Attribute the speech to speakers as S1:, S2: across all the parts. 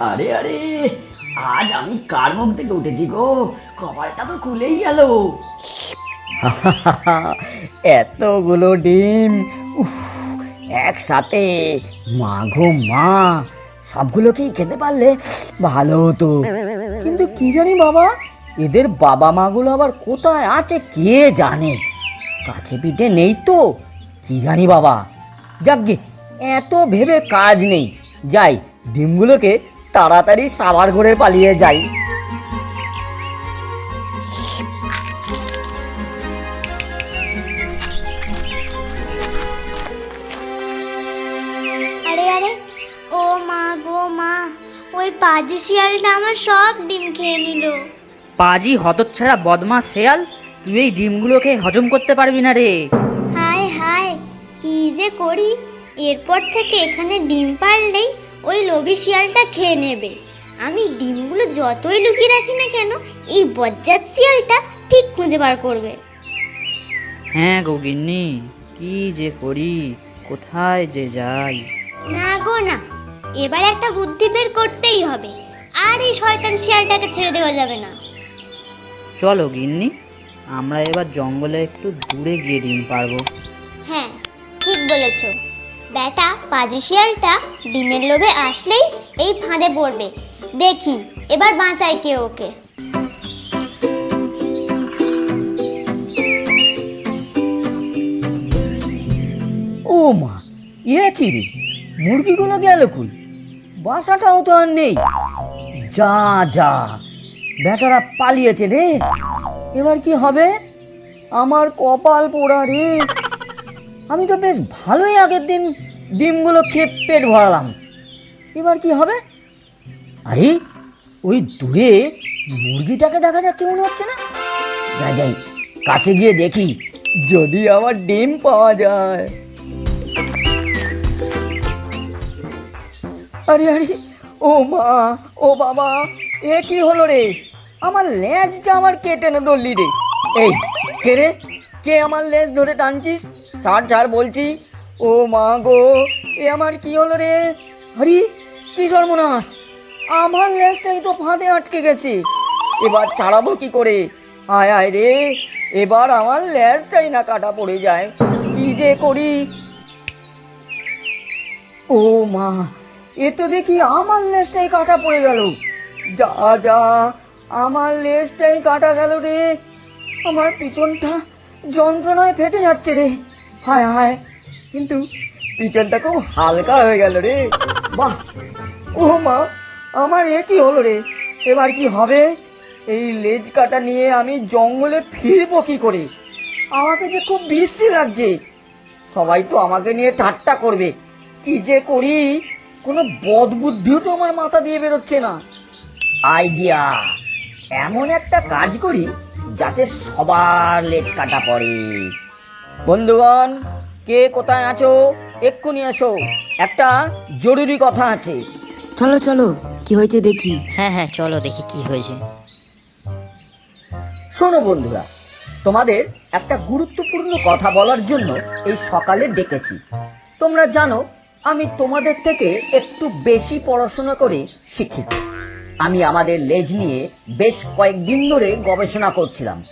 S1: আরে আরে আজ আমি কার মুখ থেকে উঠেছি গো? কপালটা তো খুলেই গেল।
S2: এতগুলো ডিম উফ, একসাথে মা গো মা সবগুলোকেই খেতে পারলে ভালো হতো। কিন্তু কি জানি বাবা এদের বাবা মাগুলো আবার কোথায় আছে কে জানে? কাছে পিঠে নেই তো কি জানি বাবা। যাকগে এত ভেবে কাজ নেই। যাই ডিমগুলোকে তাড়াতাড়ি সাবার করে পালিয়ে যাই।
S3: আরে আরে ও মা গো মা ওই পাজি শিয়ালটা আমার সব ডিম খেয়ে নিল।
S4: পাজি হতচ্ছাড়া বদমা শেয়াল তুই এই ডিমগুলোকে হজম করতে পারবি না রে।
S3: হায় হায় কি যে করি এরপর থেকে এখানে ডিম পারলেই ওই লোভী শিয়ালটা খেয়ে নেবে। আমি ডিমগুলো যতই লুকিয়ে রাখি না কেন এই বজ্জাত শিয়ালটা ঠিক খুঁজে বার করবে।
S4: হ্যাঁ গো গিন্নি কি যে করি কোথায় যে যাই।
S3: না গো না। এবার একটা বুদ্ধি বের করতেই হবে। আর এই শয়তান শিয়ালটাকে ছেড়ে দেওয়া যাবে না।
S4: চলো গিন্নি আমরা এবার জঙ্গলে একটু দূরে গিয়ে ডিম পারব
S3: হ্যাঁ ঠিক বলেছ। বেটা পাজি শিয়ালটা ডিমের লোভে আসলেই এই ফাঁদে পড়বে। দেখি, এবার বাঁচাই কে ওকে।
S2: ও মা ইয়ে কি রে? মুরগিগুলো গেল কই? বাসাটাও তো আর নেই। যা যা বেটারা পালিয়েছে রে। এবার কি হবে? আমার কপাল পোড়া রে। আমি তো বেশ ভালোই আগের দিন ডিমগুলো খেয়ে পেট ভরালাম। এবার কি হবে? আরে, ওই দূরে মুরগিটাকে দেখা যাচ্ছে মনে হচ্ছে না? যাই যাই, কাছে গিয়ে দেখি, যদি আমার ডিম পাওয়া যায়। আরে আরে, ও মা, ও বাবা, এ কি হলো রে? আমার লেজটা আমার কেটে না ধরলি রে। এই, কে রে? কে আমার লেজ ধরে টানছিস? ছাড় ছাড় বলছি। ও মা গো, এ আমার কি হলো রে? আরে, কি সর্বনাশ। আমার লেজটাই তো ফাঁদে আটকে গেছে। এবার ছাড়াবো কি করে? আয় আয় রে, এবার আমার লেজটাই না কাটা পড়ে যায়। কি যে করি? ও মা, এ তো দেখি আমার লেজটাই কাটা পড়ে গেল। যা যা, আমার লেজটাই কাটা গেল রে। আমার পিছনটা যন্ত্রণায় ফেটে যাচ্ছে রে। হায় হায়। কিন্তু পিছনটা খুব হালকা হয়ে গেল রে। বাহ। ও মা, আমার এ কি হলো রে? এবার কি হবে? এই লেজ কাটা নিয়ে আমি জঙ্গলে ফিরবো কি করে? আমাকে যে খুব বৃষ্টি লাগছে। সবাই তো আমাকে নিয়ে ঠাট্টা করবে। কি যে করি? কোনো বদবুদ্ধিও তো আমার মাথা দিয়ে বেরোচ্ছে না। আইডিয়া। এমন একটা কাজ করি যাতে সবার লেজ কাটা পড়ে। বন্ধুগণ কে কোথায় আছো? এক্ষুনি এসো। একটা জরুরি কথা আছে।
S5: চলো চলো কি হয়েছে দেখি।
S6: হ্যাঁ হ্যাঁ চলো দেখি কি হয়েছে।
S2: শোনো বন্ধুরা তোমাদের একটা গুরুত্বপূর্ণ কথা বলার জন্য এই সকালে ডেকেছি। তোমরা জানো আমি তোমাদের থেকে একটু বেশি পড়াশোনা করে শিক্ষিত। আমি আমাদের লেজ নিয়ে বেশ কয়েকদিন ধরে গবেষণা করছিলাম।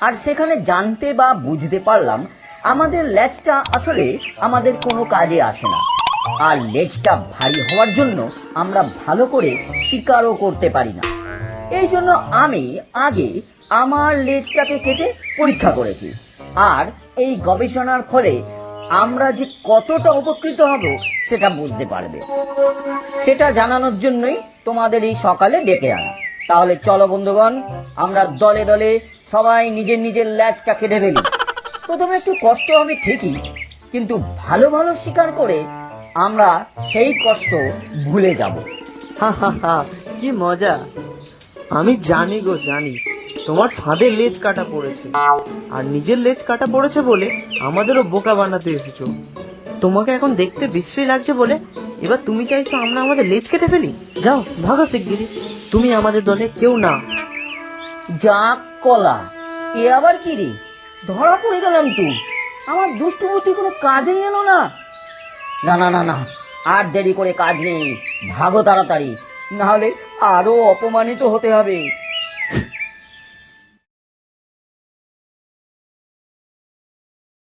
S2: আর সেখানে জানতে বা বুঝতে পারলাম আমাদের লেজটা আসলে আমাদের কোনো কাজে আসে না। আর লেজটা ভারী হওয়ার জন্য আমরা ভালো করে শিকারও করতে পারি না। এই জন্য আমি আগে আমার লেজটাকে কেটে পরীক্ষা করেছি। আর এই গবেষণার ফলে আমরা যে কতটা উপকৃত হব সেটা বুঝতে পারবে। সেটা জানানোর জন্যই তোমাদের এই সকালে ডেকে আনা। তাহলে চলো বন্ধুগণ, আমরা দলে দলে সবাই নিজের নিজের ল্যাজটা কেটে ফেলি। প্রথমে একটু কষ্ট হবে ঠিকই, কিন্তু ভালো ভালো শিকার করে আমরা সেই কষ্ট ভুলে যাব।
S7: হা হা হা, কি মজা। আমি জানি গো, জানি, তোমার ফাঁদের লেজ কাটা পড়েছে। আর নিজের লেজ কাটা পড়েছে বলে আমাদেরও বোকা বানাতে এসেছ। তোমাকে এখন দেখতে বিশ্রী লাগছে বলে এবার তুমি চাইছো আমরা আমাদের লেজ কেটে ফেলি? যাও, ভাগো শিগগিরি তুমি আমাদের দলে কেউ না।
S2: যাক কলা, এ আবার কি রে? ধরা পড়ে গেলাম তো। আমার দুষ্টু বুদ্ধি কোনো কাজে এলো না। না না না না, আর দেরি করে কাজ নেই। ভাগো তাড়াতাড়ি। নাহলে আরও অপমানিত হতে হবে।